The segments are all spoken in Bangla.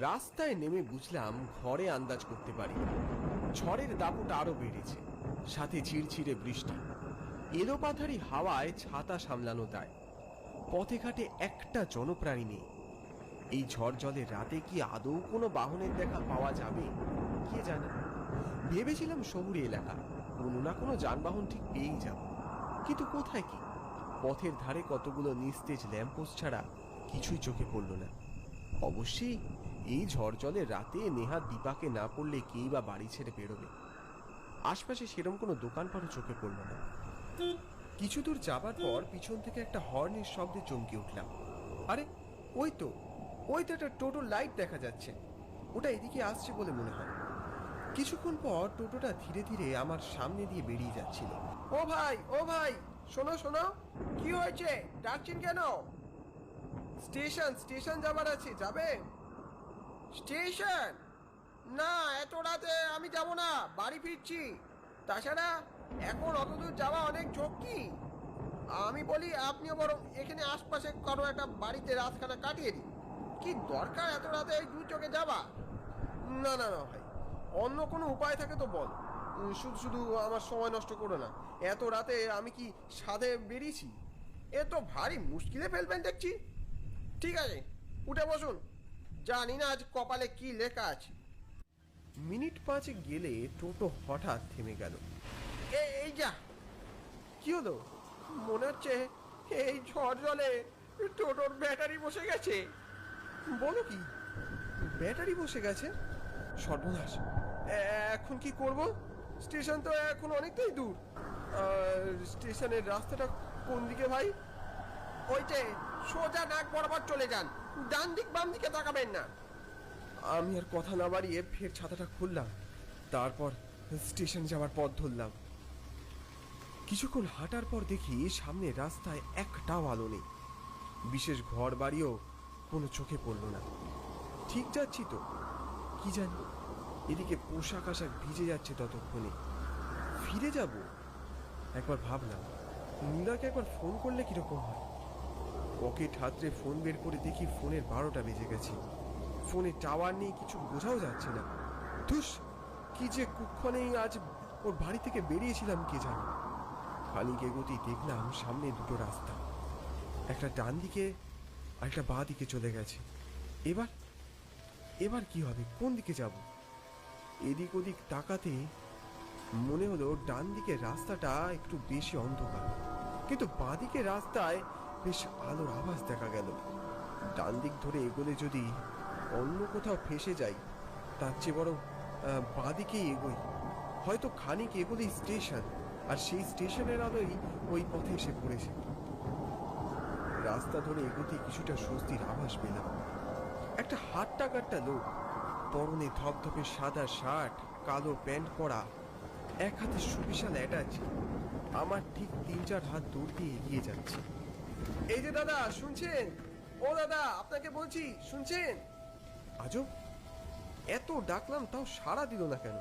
রাস্তায় নেমে বুঝলাম ঘরে আন্দাজ করতে পারি ঝড়ের দাপট আরও বেড়েছে, সাথে ঝিরঝিরে বৃষ্টি। এলোপাথারি হাওয়ায় ছাতা সামলানো দায় পথে ঘাটে একটা জনপ্রাণী নেই। এই ঝড় জলে রাতে কি আদৌ কোনো বাহনের দেখা পাওয়া যাবে? কে জানে? ভেবেছিলাম শহুরে এলাকা, কোনো না কোনো যানবাহন ঠিক পেয়েই যাব। কিন্তু কোথায় কি? পথের ধারে কতগুলো নিস্তেজ ল্যাম্পোস্ট ছাড়া কিছুই চোখে পড়ল না। অবশ্যই এই ঝড় জলের রাতে নেহা দীপাকে না পড়লে কেই বা বাড়ি ছেড়ে বেরোবে? আশপাশে সেরম কোনো দোকানপাটও চোখে পড়ল না। কিছু দূর যাবার পর পিছন থেকে একটা হর্নের শব্দে চমকে উঠলাম। আরে, ওই তো ওই তো একটা টোটো লাইট দেখা যাচ্ছে। ওটা এদিকে আসছে বলে মনে হয়। কিছুক্ষণ পর টোটোটা ধীরে ধীরে আমার সামনে দিয়ে বেরিয়ে যাচ্ছিল। ও ভাই ও ভাই, শোনো শোনো, কি হয়েছে? ডাকছেন কেন? স্টেশন স্টেশন যাবার আছে যাবে স্টেশন? না, এত রাতে আমি যাব না, বাড়ি ফিরছি। তাছাড়া, এখন অত দূর যাওয়া অনেক ঝক্কি। আমি বলি, আপনিও বরং এখানে আশপাশে কারও একটা বাড়িতে রাতখানা কাটিয়ে দিন। কি দরকার এত রাতে এই দু চোখে যাবা না না না, ভাই, অন্য কোনো উপায় থাকে তো বল। শুধু শুধু আমার সময় নষ্ট করো না। এত রাতে আমি কি সাধে বেরিয়েছি? এ তো ভারী মুশকিলে ফেলবেন দেখছি। ঠিক আছে, উঠে বসুন। জানি না আজ কপালে কি লেখা আছে। মিনিট পাঁচে গেলে টোটো হঠাৎ থেমে গেল। এই যা। কি হলো? মনে হচ্ছে এই ঝড় জলে টোটোর ব্যাটারি বসে গেছে। বলো কি ব্যাটারি বসে গেছে? সর্বনাশ। এখন কি করব? স্টেশন তো এখন অনেকটাই দূর। স্টেশনের রাস্তাটা কোন দিকে ভাই? ওইটে সোজা নাক বরাবর চলে যান। ডান দিক বাম দিকে তাকাবেন না। আমি আর কথা না বাড়িয়ে ফের ছাতাটা খুললাম। তারপর স্টেশন যাওয়ার পথ ধরলাম। কিছুক্ষণ হাঁটার পর দেখি সামনে রাস্তায় একটাও আলো নেই। বিশেষ ঘর বাড়িও কোনো চোখে পড়ল না। ঠিক যাচ্ছি তো। কি জানি, এদিকে পোশাক আশাক ভিজে যাচ্ছে ততক্ষণে। ফিরে যাব? একবার ভাবলাম, নীলাকে একবার ফোন করলে কীরকম হয়? পকেট হাতরে ফোন বের করে দেখি ফোনের বারোটা বেজে গেছে। ফোনে টাওয়ার নেই কিছু বোঝাও যাচ্ছে না। ধুস, কি যে কুক্ষণেই আজ ওর বাড়ি থেকে বেরিয়েছিলাম কে জানে। খানিক এগোতেই দেখলাম সামনে দুটো রাস্তা। একটা ডান দিকে আর একটা বাঁ দিকে চলে গেছে। এবার এবার কি হবে? কোন দিকে যাব? এদিক ওদিক তাকাতে মনে হলো ডান দিকের রাস্তাটা একটু বেশি অন্ধকার। কিন্তু বাঁ দিকের রাস্তায় বেশ আলোর আভাস দেখা গেল। ডান দিক ধরে এগোলে যদি অন্য কোথাও ফেসে যাই তার চেয়ে বরং আহ, বাঁ দিকেই এগোই। হয়তো খানিক এগোলেই স্টেশন আর সেই স্টেশনের আলোই ওই পথে এসে পড়েছে। রাস্তা ধরে এগোতে কিছুটা স্বস্তির আভাস পেলাম। একটা হাট্টা কাট্টা লোক পরনে ধপধপে সাদা শার্ট কালো প্যান্ট পরা এক হাতে সুবিশাল অ্যাটাচ আমার ঠিক তিন চার হাত দূর দিয়ে এগিয়ে যাচ্ছে। এই যে দাদা, শুনছেন? ও দাদা, আপনাকে বলছি, শুনছেন? আজব এত ডাকলাম, তাও সাড়া দিল না কেন?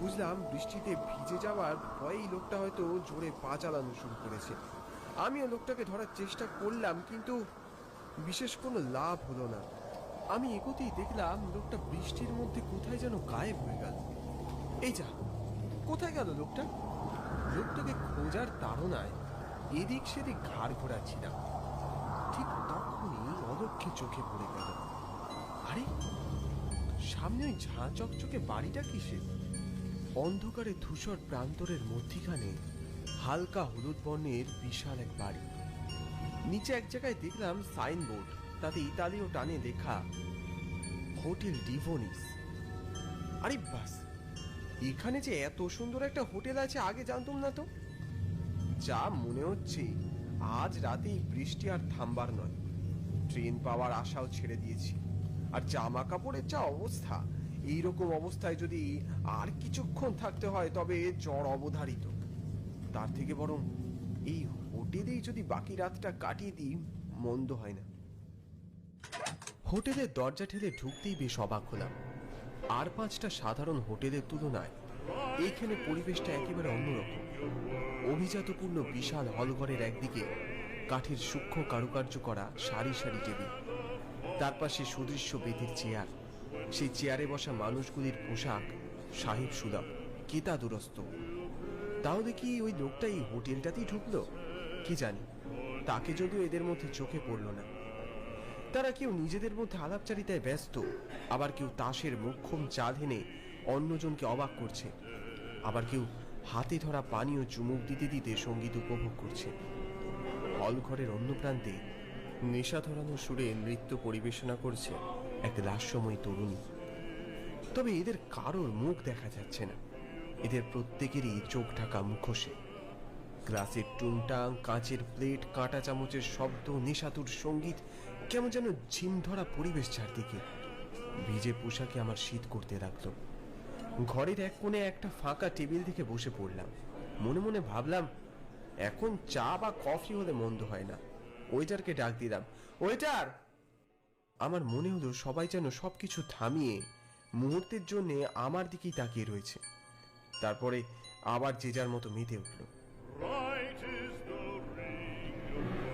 বুঝলাম বৃষ্টিতে ভিজে যাওয়ার ভয়েই লোকটা হয়তো জোরে পা চালানো শুরু করেছে। আমিও লোকটাকে ধরার চেষ্টা করলাম, কিন্তু বিশেষ কোনো লাভ হলো না। আমি এগোতেই দেখলাম লোকটা বৃষ্টির মধ্যে কোথায় যেন গায়েব হয়ে গেল। এই যা, কোথায় গেল লোকটা? লোকটাকে খোঁজার তাড়নায় এদিক সেদিক ঘাড় ঘোরাচ্ছিলাম। ঠিক তখনই অলক্ষে চোখে পড়ে গেল। আরে, সামনে ওই ঝাঁ চকচকে বাড়িটা কিসের? অন্ধকারে ধূসর প্রান্তরের মধ্যিখানে হালকা হলুদ বর্ণের বিশাল এক বাড়ি। নিচে এক জায়গায় দেখলাম সাইনবোর্ড, তাতে ইতালীয় টানে লেখা, হোটেল ডিভোনিস। আরে বাস, এখানে যে এত সুন্দর একটা হোটেল আছে, আগে জানতাম না তো? যা মনে হচ্ছে আজ রাতে এই বৃষ্টি আর থামবার নয়। ট্রেন পাওয়ার আশাও ছেড়ে দিয়েছি। আর জামা কাপড়ের যা অবস্থা এই রকম অবস্থায় যদি আর কিছুক্ষণ থাকতে হয়, তবে জ্বর অবধারিত। তার থেকে বরং এই হোটেলেই যদি বাকি রাতটা কাটিয়ে দিই, মন্দ হয় না। হোটেলের দরজা ঠেলে ঢুকতেই বেশ অবাক হলাম। আর পাঁচটা সাধারণ হোটেলের তুলনায় এইখানে পরিবেশটা একেবারে অন্যরকম। অভিজাতপূর্ণ বিশাল হলঘরের একদিকে কাঠের সূক্ষ্ম কারুকার্য করা সারি সারি টেবিল। তার পাশে সুদৃশ্য বেতের চেয়ার। সেই চেয়ারে বসা মানুষগুলির পোশাক সাহেব সুলভ, কেতা দুরস্ত। তাও দেখি ওই লোকটা এই হোটেলটাতেই ঢুকলো। কি জানি, তাকে যদিও এদের মধ্যে চোখে পড়ল না। তারা কেউ নিজেদের মধ্যে আলাপচারিতায় ব্যস্ত, আবার কেউ তাসের মোক্ষম চাঁদ এনে অন্যজনকে অবাক করছে। আবার কেউ হাতে ধরা পানীয় চুমুক দিতে দিতে সংগীত উপভোগ করছে। হল ঘরের অন্য প্রান্তে নেশা ধরানো সুরে নৃত্য পরিবেশনা করছে এক লাস্যময়ী তরুণী। তবে এদের কারোর মুখ দেখা যাচ্ছে না। এদের প্রত্যেকেরই চোখ ঢাকা মুখোশে। গ্লাসের টুংটাং কাঁচের প্লেট, কাঁটা চামচের শব্দ, নেশাতুর সংগীত, কেমন যেন ঝিম ধরা পরিবেশ চারদিকে। ভিজে পোশাকে আমার শীত করতে লাগল। ঘরের এক কোণে একটা ফাঁকা টেবিল থেকে বসে পড়লাম। মনে মনে ভাবলাম এখন চা বা কফি হলে মন্দ হয় না। ওয়েটারকে ডাক দিলাম ওয়েটার! আমার মনে হলো সবাই যেন সবকিছু থামিয়ে মুহূর্তের জন্য আমার দিকেই তাকিয়ে রয়েছে। তারপরে আবার যে যার মতো মেতে উঠল.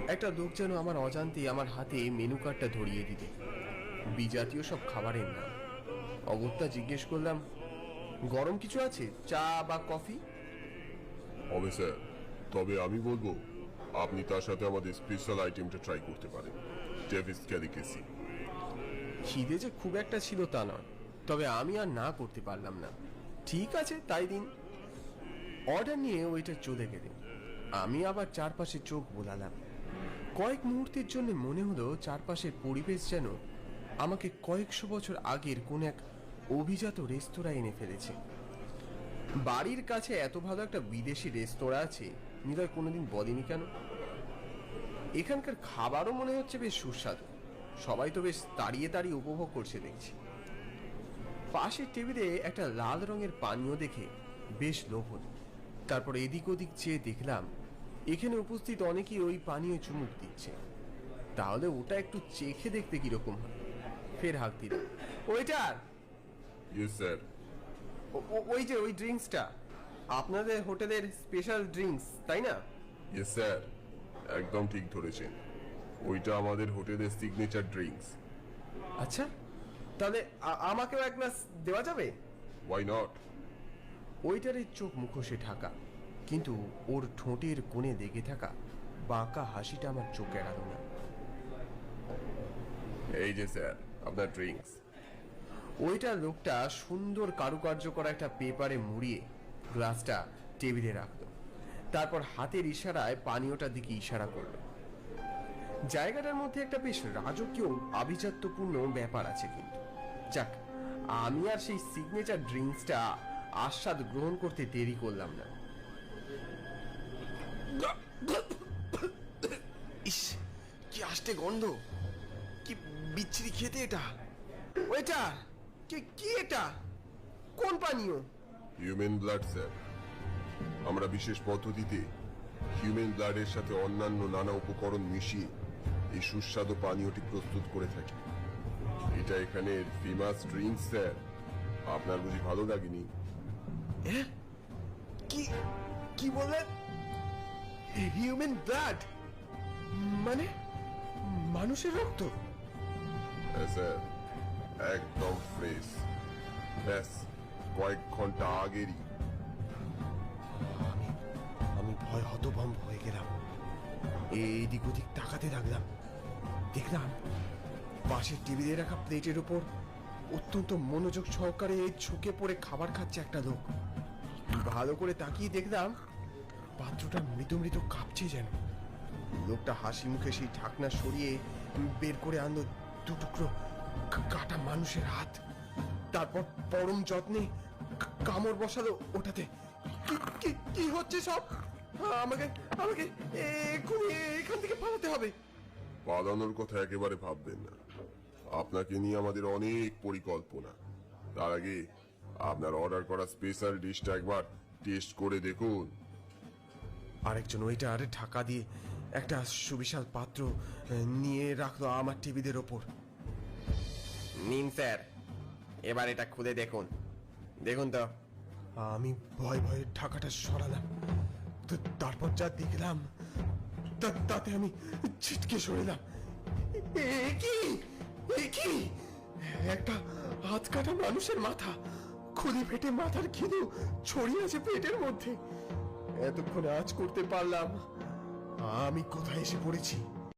একটা লোক যেন আমার অজান্তেই আমার হাতে মেনু কার্ডটা ধরিয়ে দিতে। বিজাতীয় সব খাবারের নাম। অগত্যা জিজ্ঞেস করলাম গরম কিছু আছে? চা বা কফি? হবে স্যার। তবে আমি বলব আপনি তার সাথে আমাদের স্পেশাল আইটেমটা ট্রাই করতে পারেন। ডেভিস ক্যালিকেসি খিদে যে খুব একটা ছিল তা নয়। তবে আমি আর না করতে পারলাম না। ঠিক আছে তাই দিন। অর্ডার নিয়ে ওইটা চলে গেলেন। আমি আবার চারপাশে চোখ বোলালাম। কয়েক মুহূর্তের জন্য মনে হলো চারপাশের পরিবেশ যেন আমাকে কয়েকশো বছর আগের কোন এক অভিজাত রেস্তোরাঁ এনে ফেলেছে। বাড়ির কাছে এত ভালো একটা বিদেশি রেস্তোরাঁ আছে, নিলয় কোনোদিন বলেনি কেন? এখানকার খাবারও মনে হচ্ছে বেশ সুস্বাদু। সবাই তো বেশ তাড়িয়ে তাড়িয়ে উপভোগ করছে দেখছি। পাশের টেবিলে একটা লাল রঙের পানীয় দেখে বেশ লোভ হলো তারপর এদিক ওদিক চেয়ে দেখলাম, এখানে উপস্থিত অনেকেই ওই পানীয় চুমুক দিচ্ছে। তাহলে ওটা একটু চেখে দেখতে কীরকম হয়। ফের হাঁক দিলাম ওইটার ইয়েস স্যার ওই যে ওই ড্রিঙ্কসটা। আপনাদের হোটেলের স্পেশাল ড্রিঙ্কস তাই না? ইয়েস স্যার একদম ঠিক ধরেছেন। ওইটা আমাদের হোটেলের সিগনেচার ড্রিঙ্কস। আচ্ছা তাহলে আমাকেও এক গ্লাস দেওয়া যাবে? ওয়াই নট ওইটারের চোখ মুখোশে ঢাকা। কিন্তু ওর ঠোঁটের কোণে লেগে থাকা বাঁকা হাসিটা আমার চোখ এড়াল না। এই যে স্যার আপনার ড্রিঙ্কস। ওইটা লোকটা সুন্দর কারুকার্য করা একটা পেপারে মুড়িয়ে গ্লাসটা টেবিলে রাখল। তারপর হাতের ইশারায় পানীয়টার দিকে ইশারা করল। জায়গাটার মধ্যে একটা বেশ রাজকীয়, আভিজাত্যপূর্ণ ব্যাপার আছে কিন্তু। যাক, আমি আর সেই সিগনেচার ড্রিঙ্কসটা আস্বাদ গ্রহণ করতে দেরি করলাম না। ইস, কি আষ্টে গন্ধ! কি বিচ্ছিরি খেতে এটা! ওইটা! কি কি এটা? কোন পানীয়? হিউম্যান ব্লাড স্যার আমরা বিশেষ পদ্ধতিতে হিউম্যান ব্লাডের সাথে অন্যান্য নানা উপকরণ মিশিয়ে এই সুস্বাদু পানীয়টি প্রস্তুত করে থাকি। এটা এখানের ফেমাস ড্রিঙ্ক স্যার আপনার বুঝি ভালো লাগেনি? কি কি বললেন হিউম্যান ব্লাড মানে মানুষের রক্ত? স্যার একদম ফ্রেশ ব্যাস, কয়েক ঘণ্টা আগেরই। আমি ভয় হতভম্ব হয়ে গেলাম। এইদিক ওদিক তাকাতে লাগলাম। দেখলাম, পাশের টেবিলে রাখা প্লেটের উপর অত্যন্ত মনোযোগ সহকারে এই ঝুঁকে পড়ে খাবার খাচ্ছে একটা লোক। ভালো করে তাকিয়ে দেখলাম, পাত্রটা মৃত মৃত কাঁপছে যেন। লোকটা হাসি মুখে সেই ঢাকনা সরিয়ে বের করে আনলো দু টুকরো। কা- কাটা মানুষের হাত। তারপর পরম যত্নে কামড় বসালো ওটাতে। কি- হচ্ছে সব? আমাকে আমাকে এক্ষুনি এখান থেকে পালাতে হবে। পালানোর কথা একেবারে ভাববেন না। আপনাকে নিয়ে আমাদের অনেক পরিকল্পনা। তার আগে আপনার অর্ডার করা স্পেশাল ডিশটা একবার টেস্ট করে দেখুন। আরেকজন ওইটা আরে ঢাকা দিয়ে একটা সুবিশাল পাত্র নিয়ে রাখল আমার টিভিদের ওপর। নিন, স্যার। এবার এটা খুলে দেখুন। দেখুন তো। আমি ভয় ভয়ে ঢাকাটা সরালাম। তো তারপর যা দেখলাম তাতে আমি ছিটকে সরিলাম। কি? কি? একটা হাত কাটা মানুষের মাথা। খুলি ফেটে মাথার খিদু ছড়িয়ে আছে পেটের মধ্যে। এতক্ষণে আজ করতে পারলাম। আমি কোথায় এসে পড়েছি?